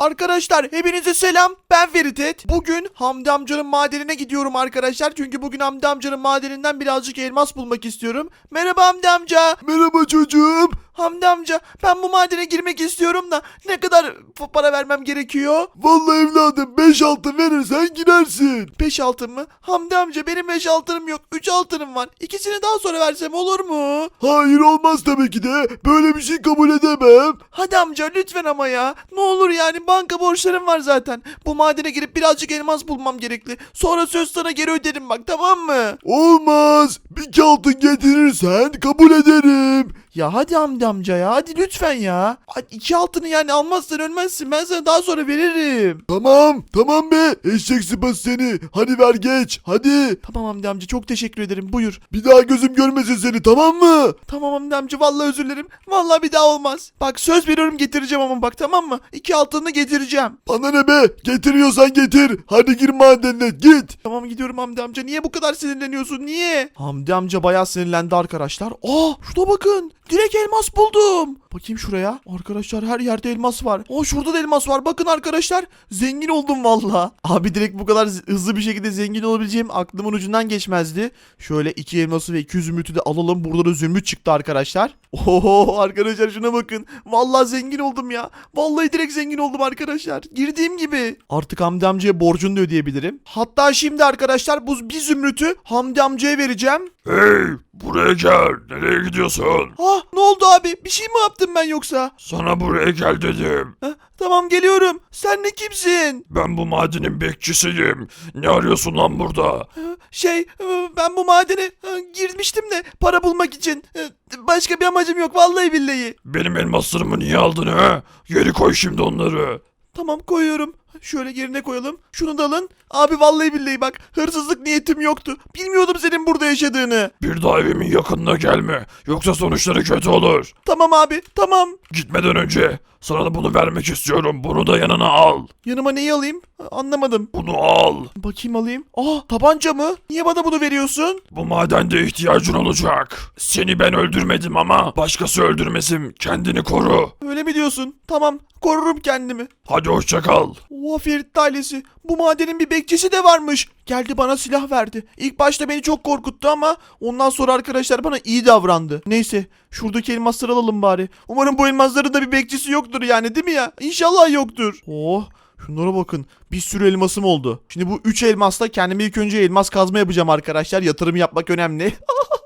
Arkadaşlar hepinize selam. Ben Feritet. Bugün Hamdi amcanın madenine gidiyorum arkadaşlar. Çünkü bugün Hamdi amcanın madeninden birazcık elmas bulmak istiyorum. Merhaba Hamdi amca. Merhaba çocuğum. Hamdi amca ben bu madene girmek istiyorum da ne kadar pa- para vermem gerekiyor? Vallahi evladım 5 altın verirsen girersin. 5 altın mı? Hamdi amca benim 5 altınım yok. 3 altınım var. İkisini daha sonra versem olur mu? Hayır olmaz tabii ki de. Böyle bir şey kabul edemem. Hadi amca lütfen ama ya. Ne olur yani banka borçlarım var zaten. Bu madene girip birazcık elmas bulmam gerekli. Sonra söz sana geri öderim bak tamam mı? Olmaz. Bir altın getirirsen kabul ederim. Ya hadi Hamdi amca ya hadi lütfen ya. Hadi iki altını yani almazsan ölmezsin ben sana daha sonra veririm. Tamam tamam be. Eşek sıpası seni. Hadi ver geç. Hadi. Tamam Hamdi amca çok teşekkür ederim buyur. Bir daha gözüm görmesin seni tamam mı? Tamam Hamdi amca vallahi özür dilerim. Vallahi bir daha olmaz. Bak söz veriyorum getireceğim ama bak tamam mı? İki altını getireceğim. Bana ne be? Getiriyorsan getir. Hadi gir madenine git. Tamam gidiyorum Hamdi amca. Niye bu kadar sinirleniyorsun? Niye? Hamdi amca bayağı sinirlendi arkadaşlar. Aa şuna bakın. Direkt elmas buldum. Bakayım şuraya. Arkadaşlar her yerde elmas var. Aa şurada da elmas var. Bakın arkadaşlar. Zengin oldum valla. Abi direkt bu kadar hızlı bir şekilde zengin olabileceğim aklımın ucundan geçmezdi. Şöyle iki elması ve iki zümrütü de alalım. Burada da zümrüt çıktı arkadaşlar. Oho arkadaşlar şuna bakın. Vallahi zengin oldum ya. Vallahi direkt zengin oldum arkadaşlar. Girdiğim gibi. Artık Hamdi amcaya borcunu da ödeyebilirim. Hatta şimdi arkadaşlar bu bir zümrütü Hamdi amcaya vereceğim. Hey buraya gel. Nereye gidiyorsun? Ah ne oldu abi? Bir şey mi yaptım ben yoksa? Sana buraya gel dedim. Ha, tamam geliyorum. Sen ne kimsin? Ben bu madenin bekçisiyim. Ne arıyorsun lan burada? Şey e, ben bu madene e, girmiştim de para bulmak için. E, Başka bir amacım yok vallahi billahi. Benim elmaslarımı niye aldın ha? Geri koy şimdi onları. Tamam koyuyorum. Şöyle yerine koyalım. Şunu da alın. Abi vallahi billahi bak hırsızlık niyetim yoktu. Bilmiyordum senin burada yaşadığını. Bir daha evimin yakınına gelme. Yoksa sonuçları kötü olur. Tamam abi tamam. Gitmeden önce sana da bunu vermek istiyorum. Bunu da yanına al. Yanıma neyi alayım? Anlamadım. Bunu al. Bakayım alayım. Aa tabanca mı? Niye bana bunu veriyorsun? Bu madende ihtiyacın olacak. Seni ben öldürmedim ama başkası öldürmesin. Kendini koru. Öyle mi diyorsun? Tamam korurum kendimi. Hadi hoşça kal. Oha Ferit ailesi. Bu madenin bir bekçisi de varmış. Geldi bana silah verdi. İlk başta beni çok korkuttu ama ondan sonra arkadaşlar bana iyi davrandı. Neyse şuradaki elmasları alalım bari. Umarım bu elmasların da bir bekçisi yoktur yani değil mi ya? İnşallah yoktur. Oh Şunlara bakın. Bir sürü elmasım oldu. Şimdi bu 3 elmasla kendime ilk önce elmas kazma yapacağım arkadaşlar. Yatırım yapmak önemli.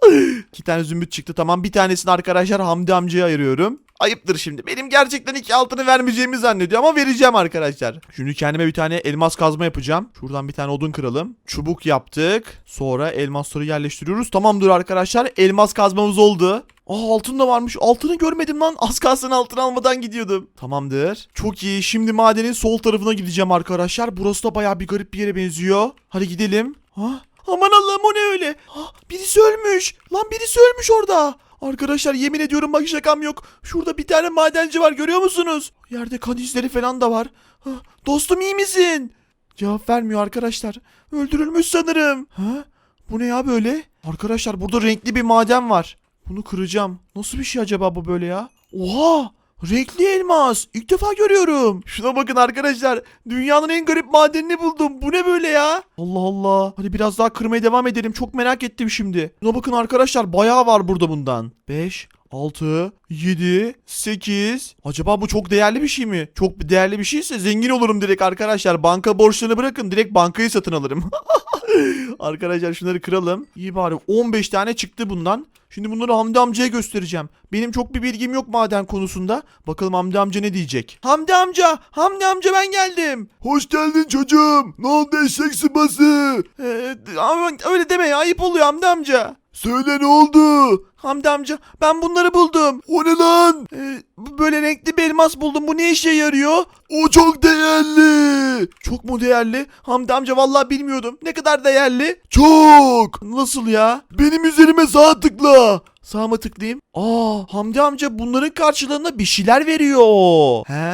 İki tane zümrüt çıktı tamam. Bir tanesini arkadaşlar Hamdi amcaya ayırıyorum. Ayıptır şimdi. Benim gerçekten iki altını vermeyeceğimi zannediyor ama vereceğim arkadaşlar. Şimdi kendime bir tane elmas kazma yapacağım. Şuradan bir tane odun kıralım. Çubuk yaptık. Sonra elmasları yerleştiriyoruz. Tamamdır arkadaşlar. Elmas kazmamız oldu. Aa altın da varmış. Altını görmedim lan. Az kalsın altın almadan gidiyordum. Tamamdır. Çok iyi. Şimdi madenin sol tarafına gideceğim arkadaşlar. Burası da baya bir garip bir yere benziyor. Hadi gidelim. Ha? Aman Allah'ım o ne öyle? Ha, birisi ölmüş. Lan birisi ölmüş orada. Arkadaşlar yemin ediyorum bak şakam yok. Şurada bir tane madenci var görüyor musunuz? Yerde kan izleri falan da var. Ha, dostum iyi misin? Cevap vermiyor arkadaşlar. Öldürülmüş sanırım. Ha? Bu ne ya böyle? Arkadaşlar burada renkli bir maden var. Bunu kıracağım. Nasıl bir şey acaba bu böyle ya? Oha! Renkli elmas. İlk defa görüyorum. Şuna bakın arkadaşlar. Dünyanın en garip madenini buldum. Bu ne böyle ya? Allah Allah. Hadi biraz daha kırmaya devam edelim. Çok merak ettim şimdi. Şuna bakın arkadaşlar. Bayağı var burada bundan. 5, 6, 7, 8. Acaba bu çok değerli bir şey mi? Çok değerli bir şeyse zengin olurum direkt arkadaşlar. Banka borçlarını bırakın. Direkt bankayı satın alırım. Arkadaşlar şunları kıralım. İyi bari 15 tane çıktı bundan. Şimdi bunları Hamdi amcaya göstereceğim. Benim çok bir bilgim yok maden konusunda. Bakalım Hamdi amca ne diyecek. Hamdi amca, Hamdi amca ben geldim. Hoş geldin çocuğum. Ne oldu eşek sıpası? Ee, ama öyle deme ya ayıp oluyor Hamdi amca. Söyle ne oldu? Hamdi amca ben bunları buldum. O ne lan? Ee, böyle renkli bir elmas buldum. Bu ne işe yarıyor? O çok değerli. Çok mu değerli? Hamdi amca vallahi bilmiyordum. Ne kadar değerli? Çok. Nasıl ya? Benim üzerime sağ tıkla. Sağa mı tıklayayım? Aa Hamdi amca bunların karşılığında bir şeyler veriyor. He.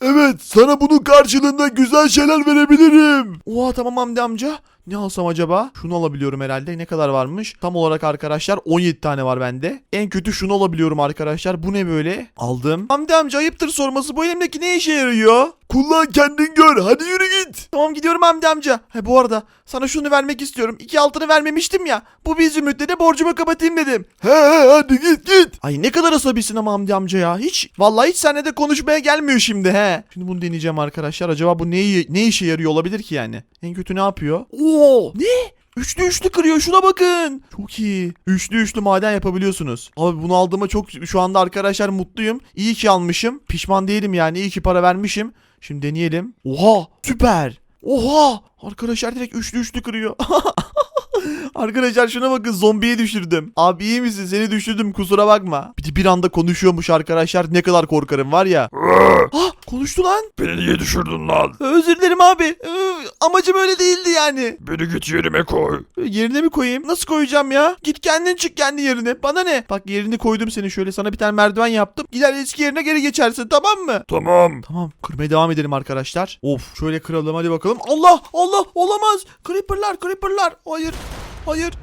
Evet sana bunun karşılığında güzel şeyler verebilirim. Oha tamam Hamdi amca. Ne alsam acaba? Şunu alabiliyorum herhalde. Ne kadar varmış? Tam olarak arkadaşlar 17 tane var bende. En kötü şunu alabiliyorum arkadaşlar. Bu ne böyle? Aldım. Hamdi amca ayıptır sorması. Bu elimdeki ne işe yarıyor? Kullan kendin gör. Hadi yürü git. Tamam gidiyorum Hamdi amca. He bu arada sana şunu vermek istiyorum. İki altını vermemiştim ya. Bu bir zümrütle de borcumu kapatayım dedim. He he hadi git git. Ay ne kadar asabisin ama Hamdi amca ya. Hiç vallahi hiç seninle de konuşmaya gelmiyor şimdi he. Şimdi bunu deneyeceğim arkadaşlar. Acaba bu ne, ne işe yarıyor olabilir ki yani? En kötü ne yapıyor? Oo ne? Üçlü üçlü kırıyor şuna bakın. Çok iyi. Üçlü üçlü maden yapabiliyorsunuz. Abi bunu aldığıma çok şu anda arkadaşlar mutluyum. İyi ki almışım. Pişman değilim yani. İyi ki para vermişim. Şimdi deneyelim. Oha süper. Oha. Arkadaşlar direkt üçlü üçlü kırıyor. Arkadaşlar şuna bakın zombiye düşürdüm. Abi iyi misin? Seni düşürdüm kusura bakma. Bir de bir anda konuşuyormuş arkadaşlar. Ne kadar korkarım var ya. Ah konuştu lan. Beni niye düşürdün lan? Özür dilerim abi. Amacım öyle değildi yani. Beni git yerime koy. Yerine mi koyayım? Nasıl koyacağım ya? Git kendin çık kendi yerine. Bana ne? Bak yerini koydum seni şöyle sana bir tane merdiven yaptım. Gider eski yerine geri geçersin tamam mı? Tamam. Tamam kırmaya devam edelim arkadaşlar. Of şöyle kıralım hadi bakalım. Allah Allah olamaz. Creeper'lar creeper'lar. Hayır hayır.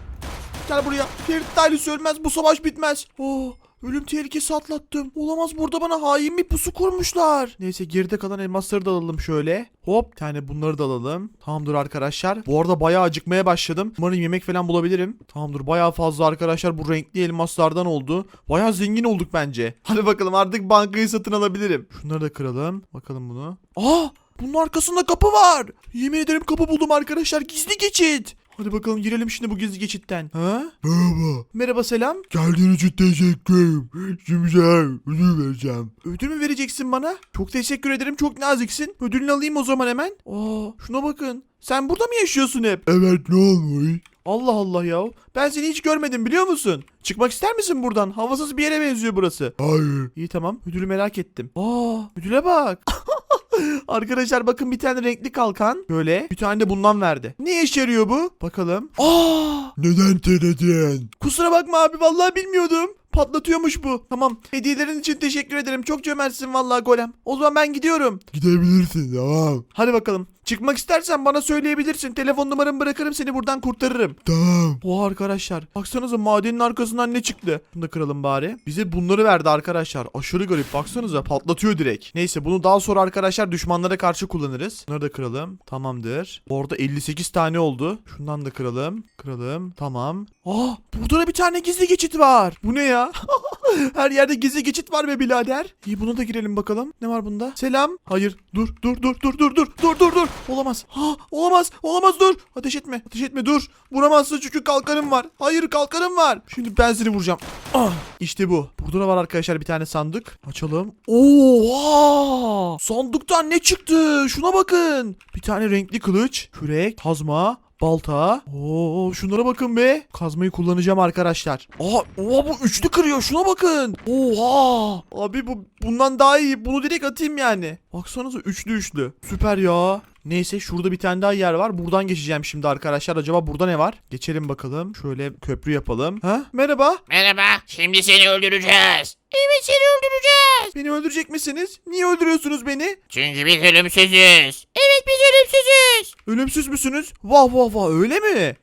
Gel buraya. Ferit ölmez bu savaş bitmez. Oh Ölüm tehlikesi atlattım. Olamaz burada bana hain bir pusu kurmuşlar. Neyse geride kalan elmasları da alalım şöyle. Hop tane bunları da alalım. Tamamdır arkadaşlar. Bu arada bayağı acıkmaya başladım. Umarım yemek falan bulabilirim. Tamamdır bayağı fazla arkadaşlar bu renkli elmaslardan oldu. Bayağı zengin olduk bence. Hadi bakalım artık bankayı satın alabilirim. Şunları da kıralım. Bakalım bunu. Aa bunun arkasında kapı var. Yemin ederim kapı buldum arkadaşlar. Gizli geçit. Hadi bakalım girelim şimdi bu gizli geçitten. Ha? Merhaba. Merhaba selam. Geldiğin için teşekkür ederim. Şimdi sana ödül vereceğim. Ödül mü vereceksin bana? Çok teşekkür ederim. Çok naziksin. Ödülünü alayım o zaman hemen. Aa, şuna bakın. Sen burada mı yaşıyorsun hep? Evet ne olmuş? Allah Allah ya. Ben seni hiç görmedim biliyor musun? Çıkmak ister misin buradan? Havasız bir yere benziyor burası. Hayır. İyi tamam. Ödülü merak ettim. Aa, ödüle bak. Arkadaşlar bakın bir tane renkli kalkan. Böyle. Bir tane de bundan verdi. Ne işe yarıyor bu? Bakalım. Aa! Neden denedin? Kusura bakma abi vallahi bilmiyordum. Patlatıyormuş bu. Tamam. Hediyelerin için teşekkür ederim. Çok cömertsin vallahi golem. O zaman ben gidiyorum. Gidebilirsin tamam. Hadi bakalım. Çıkmak istersen bana söyleyebilirsin. Telefon numaramı bırakırım seni buradan kurtarırım. Tamam. Oha arkadaşlar. Baksanıza madenin arkasından ne çıktı? Bunu da kıralım bari. Bize bunları verdi arkadaşlar. Aşırı garip. Baksanıza patlatıyor direkt. Neyse bunu daha sonra arkadaşlar düşmanlara karşı kullanırız. Bunları da kıralım. Tamamdır. Orada 58 tane oldu. Şundan da kıralım. Kıralım. Tamam. Aa burada da bir tane gizli geçit var. Bu ne ya? Her yerde gizli geçit var be birader. İyi buna da girelim bakalım. Ne var bunda? Selam. Hayır. Dur dur dur dur dur dur dur dur dur. Olamaz. Ha olamaz. Olamaz dur. Ateş etme. Ateş etme dur. Vuramazsın çünkü kalkanım var. Hayır kalkanım var. Şimdi ben seni vuracağım. Ah işte bu. Burada da var arkadaşlar bir tane sandık. Açalım. Oha! Sandıktan ne çıktı? Şuna bakın. Bir tane renkli kılıç, kürek, kazma, balta. Oo şunlara bakın be. Kazmayı kullanacağım arkadaşlar. Aa, oha bu üçlü kırıyor. Şuna bakın. Oha! Abi bu bundan daha iyi. Bunu direkt atayım yani. Baksanıza üçlü üçlü. Süper ya. Neyse şurada bir tane daha yer var. Buradan geçeceğim şimdi arkadaşlar. Acaba burada ne var? Geçelim bakalım. Şöyle köprü yapalım. Ha? Merhaba. Merhaba. Şimdi seni öldüreceğiz. Evet seni öldüreceğiz. Beni öldürecek misiniz? Niye öldürüyorsunuz beni? Çünkü biz ölümsüzüz. Evet biz ölümsüzüz. Ölümsüz müsünüz? Vah vah vah öyle mi?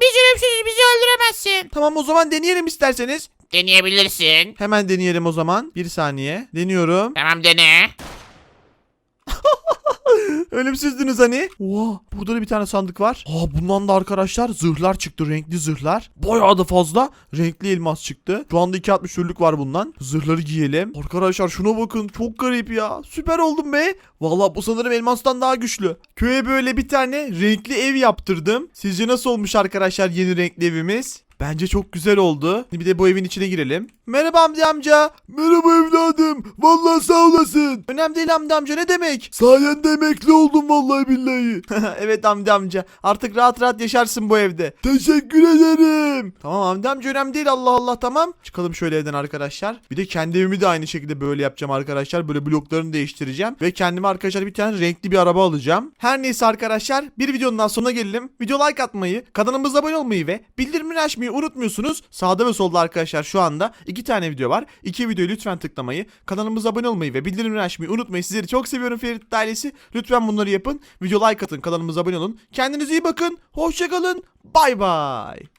Biz ölümsüzüz bizi öldüremezsin. Tamam o zaman deneyelim isterseniz. Deneyebilirsin. Hemen deneyelim o zaman. Bir saniye. Deniyorum. Tamam dene. Ölümsüzdünüz hani. Oha burada da bir tane sandık var. Aa bundan da arkadaşlar zırhlar çıktı. Renkli zırhlar. Bayağı da fazla renkli elmas çıktı. Şu anda 2.63'lük var bundan. Zırhları giyelim. Arkadaşlar şuna bakın. Çok garip ya. Süper oldum be. Vallahi bu sanırım elmastan daha güçlü. Köye böyle bir tane renkli ev yaptırdım. Sizce nasıl olmuş arkadaşlar yeni renkli evimiz? Bence çok güzel oldu. Bir de bu evin içine girelim. Merhaba Hamdi amca. Merhaba evladım. Vallahi sağ olasın. Önemli değil Hamdi amca ne demek? Sayende emekli oldum vallahi billahi. evet Hamdi amca. Artık rahat rahat yaşarsın bu evde. Teşekkür ederim. Tamam Hamdi amca önemli değil Allah Allah tamam. Çıkalım şöyle evden arkadaşlar. Bir de kendi evimi de aynı şekilde böyle yapacağım arkadaşlar. Böyle bloklarını değiştireceğim. Ve kendime arkadaşlar bir tane renkli bir araba alacağım. Her neyse arkadaşlar bir videonun daha sonuna gelelim. Video like atmayı, kanalımıza abone olmayı ve bildirimleri açmayı unutmuyorsunuz. Sağda ve solda arkadaşlar şu anda iki tane video var. İki videoyu lütfen tıklamayı, kanalımıza abone olmayı ve bildirimleri açmayı etmeyi unutmayın. Sizleri çok seviyorum Ferit ailesi. Lütfen bunları yapın. Video like atın. Kanalımıza abone olun. Kendinize iyi bakın. Hoşçakalın. Bay bay.